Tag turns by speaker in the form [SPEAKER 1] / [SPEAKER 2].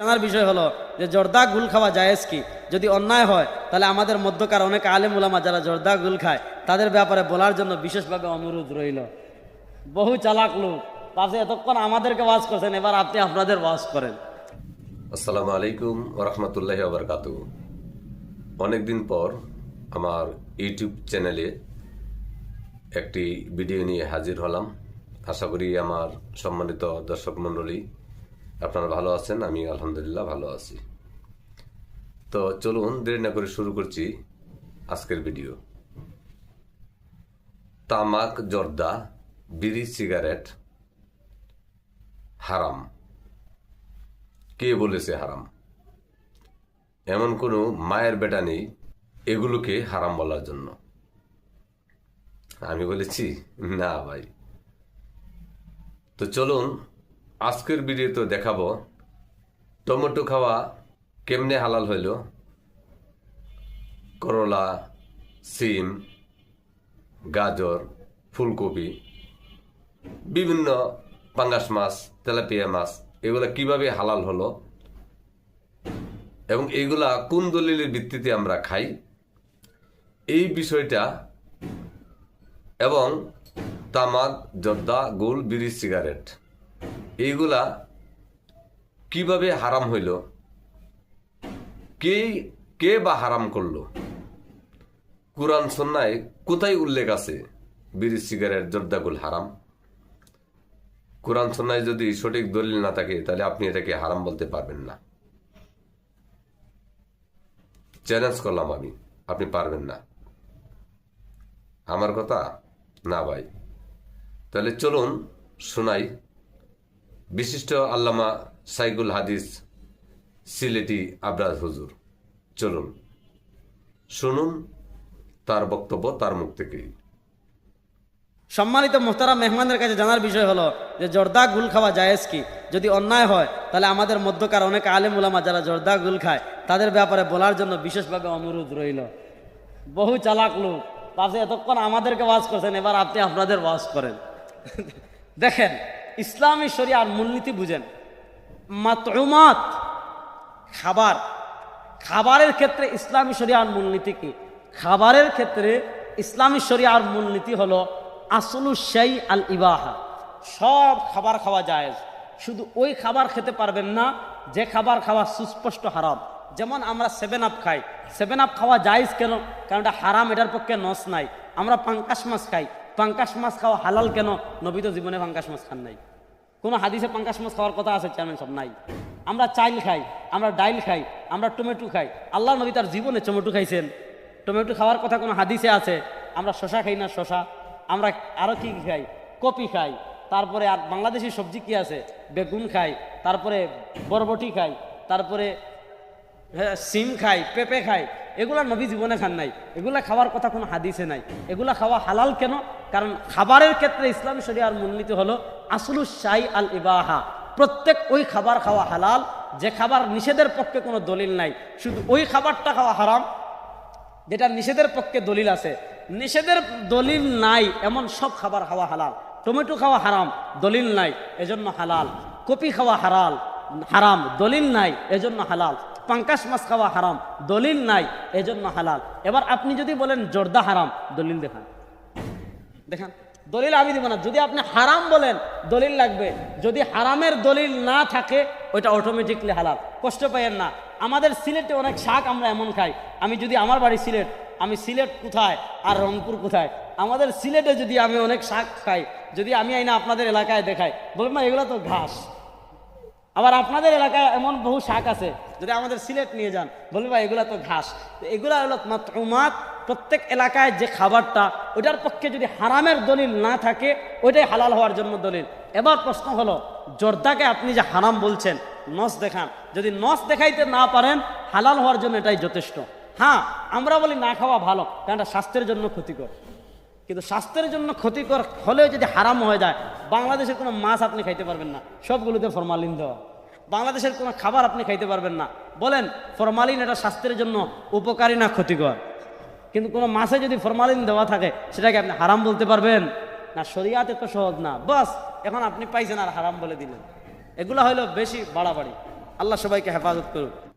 [SPEAKER 1] জানার বিষয় হলো যে জর্দা গুল খাওয়া জায়েজ কি? যদি অন্যায় হয়, তাহলে আমাদের মধ্যকার অনেক আলেম উলামা যারা জর্দা গুল খায়, তাদের ব্যাপারে বলার জন্য বিশেষভাবে অনুরোধ রইল। বহু চালাক লোক তাতে এতক্ষণ আমাদেরকে ওয়াজ করছেন, এবার আপনি আপনাদের ওয়াজ করেন।
[SPEAKER 2] আসসালামু আলাইকুম ওরহমতুল্লাহ আবরকাত অনেকদিন পর আমার ইউটিউব চ্যানেলে একটি ভিডিও নিয়ে হাজির হলাম। আশা করি আমার সম্মানিত দর্শক মণ্ডলী আপনারা ভালো আছেন? আমি আলহামদুলিল্লাহ ভালো আছি। তো চলুন, দেরি না করে শুরু করছি আজকের ভিডিও। তামাক, জর্দা, বিড়ি, সিগারেট, হারাম। কে বলেছে হারাম? এমন কোনো মায়ের বেটা নেই, এগুলোকে হারাম বলার জন্য। আমি বলেছি, না ভাই। তো চলুন আজকের ভিডিওতে দেখাবো টমেটো খাওয়া কেমনে হালাল হইল, করলা, সিম, গাজর, ফুলকপি, বিভিন্ন পাঙ্গাস মাছ, তেলাপিয়া মাছ, এগুলা কীভাবে হালাল হলো এবং এইগুলা কোন দলিলের ভিত্তিতে আমরা খাই, এই বিষয়টা এবং তামাক, জর্দা গোল বিড়ি, সিগারেট। এইগুলা কীভাবে হারাম হইল? কে কে বা হারাম করল? কোরআন সন্ন্যায় কোথায় উল্লেখ আছে? বিড়ি, সিগারেট, জর্দাগুল হারাম? কোরআন সন্ন্যায় যদি সঠিক দলিল না থাকে, তাহলে আপনি এটাকে হারাম বলতে পারবেন না। চ্যালেঞ্জ করলাম আমি, আপনি পারবেন না। আমার কথা? না ভাই। তাহলে চলুন শোনাই বিশিষ্ট আল্লামা সাইগুল হাদিস সিলেটি আবরাজ হুজুর। চলুন, শুনুন তার বক্তব্য, তার মুখ থেকেই।
[SPEAKER 1] সম্মানিত মোহতারা মেহমানদের কাছে জানার বিষয় হলো যে, জর্দা গুল খাওয়া জায়েজ কি? যদি অন্যায় হয়, তাহলে আমাদের মধ্যকার অনেক আলেম উলামা যারা জর্দা গুল খায়, তাদের ব্যাপারে বলার জন্য বিশেষভাবে অনুরোধ রইল। বহু চালাক লোক তাতে এতক্ষণ আমাদেরকে ওয়াজ করছেন, এবার আপনি আপনাদের ওয়াজ করেন। দেখেন ইসলামী শরিয়ার মূলনীতি বুঝেন। মাতরুমাত খাবার। খাবারের ক্ষেত্রে ইসলামী শরিয়ার মূলনীতি কি? খাবারের ক্ষেত্রে ইসলামী শরিয়ার মূলনীতি হলো আসলু সেই আল ইবাহা। সব খাবার খাওয়া যায় শুধু ওই খাবার খেতে পারবেন না, যে খাবার খাওয়া সুস্পষ্ট হারাম। যেমন আমরা সেভেন আপ খাই। সেভেন আপ খাওয়া জায়েজ কেন? কারণ এটা হারাম, এটার পক্ষে নস নাই। আমরা পাঙ্কাশ মাছ খাই। পাঙ্কাশ মাছ খাওয়া হালাল কেন? নবী তো জীবনে পাঙ্কাশ মাছ খান নাই। কোনো হাদিসে পাঙ্কাশ মাছ খাওয়ার কথা আছে? চেয়ারম্যান সব নাই। আমরা চাইল খাই, আমরা ডাইল খাই, আমরা টমেটো খাই। আল্লাহ নবী তার জীবনে টমেটো খাইছেন। টমেটো খাওয়ার কথা কোনো হাদিসে আছে? আমরা শশা খাই না শশা? আমরা আরও কি কি খাই? কপি খাই। তারপরে আর বাংলাদেশি সবজি কি আছে? বেগুন খাই। তারপরে বরবটি খাই। তারপরে হ্যাঁ, সিম খাই পেঁপে খাই এগুলা নবী জীবনে খান নাই। এগুলা খাওয়ার কথা কোনো হাদিসে নাই। এগুলা খাওয়া হালাল কেন? কারণ খাবারের ক্ষেত্রে ইসলামী শরিয়ার মূলনীতি হলো আসলু শাই আল ইবাহা। প্রত্যেক ওই খাবার খাওয়া হালাল যে খাবার নিষেধের পক্ষে কোনো দলিল নাই। শুধু ওই খাবারটা খাওয়া হারাম যেটা নিষেধের পক্ষে দলিল আছে। নিষেধের দলিল নাই এমন সব খাবার খাওয়া হালাল। টমেটো খাওয়া হারাম দলিল নাই এজন্য হালাল। কপি খাওয়া হারাল হারাম দলিল নাই এজন্য হালাল। পাঙ্কাশ মাছ খাওয়া হারাম, দলিল নাই, এজন্য হালাল। এবার আপনি যদি বলেন জর্দা হারাম, দলিল দেখান। দেখান। দলিল আমি দিব না। যদি আপনি হারাম বলেন, দলিল লাগবে। যদি হারামের দলিল না থাকে, ওইটা অটোমেটিকলি হালাল। কষ্ট পাইয়েন না। আমাদের সিলেটে অনেক শাক আমরা এমন খাই। আমি যদি আমার বাড়ি সিলেট, আমি সিলেট কোথায় আর রংপুর কোথায়? আমাদের সিলেটে যদি আমি অনেক শাক খাই, যদি আমি আইনা আপনাদের এলাকায় দেখাই, বলবেন এগুলো তো ঘাস। আবার আপনাদের এলাকায় এমন বহু শাক আছে, যদি আমাদের সিলেট নিয়ে যান, বলবে, ভাই, এগুলা তো ঘাস। এগুলা হলো মাত্রমাত প্রত্যেক এলাকায় যে খাবারটা, ওইটার পক্ষে যদি হারামের দলিল না থাকে, ওইটাই হালাল হওয়ার জন্য দলিল। এবার প্রশ্ন হলো, জর্দাকে আপনি যে হারাম বলছেন, নস দেখান। যদি নস দেখাইতে না পারেন, হালাল হওয়ার জন্য এটাই যথেষ্ট। হ্যাঁ আমরা বলি না খাওয়া ভালো, কারণ স্বাস্থ্যের জন্য ক্ষতিকর। কিন্তু স্বাস্থ্যের জন্য ক্ষতিকর হলেও যদি হারাম হয়ে যায়, বাংলাদেশের কোনো মাছ আপনি খাইতে পারবেন না। সবগুলোতে ফরমালিন দেওয়া। বাংলাদেশের কোনো খাবার আপনি খাইতে পারবেন না। বলেন, ফরমালিন এটা স্বাস্থ্যের জন্য উপকারী না ক্ষতিকর? কিন্তু কোনো মাছে যদি ফরমালিন দেওয়া থাকে, সেটাকে আপনি হারাম বলতে পারবেন? না, শরিয়াতে তো সহজ না। বাস, এখন আপনি পাইছেন আর হারাম বলে দিলেন। এগুলো হলো বেশি বাড়াবাড়ি। আল্লাহ সবাইকে হেফাজত করুক।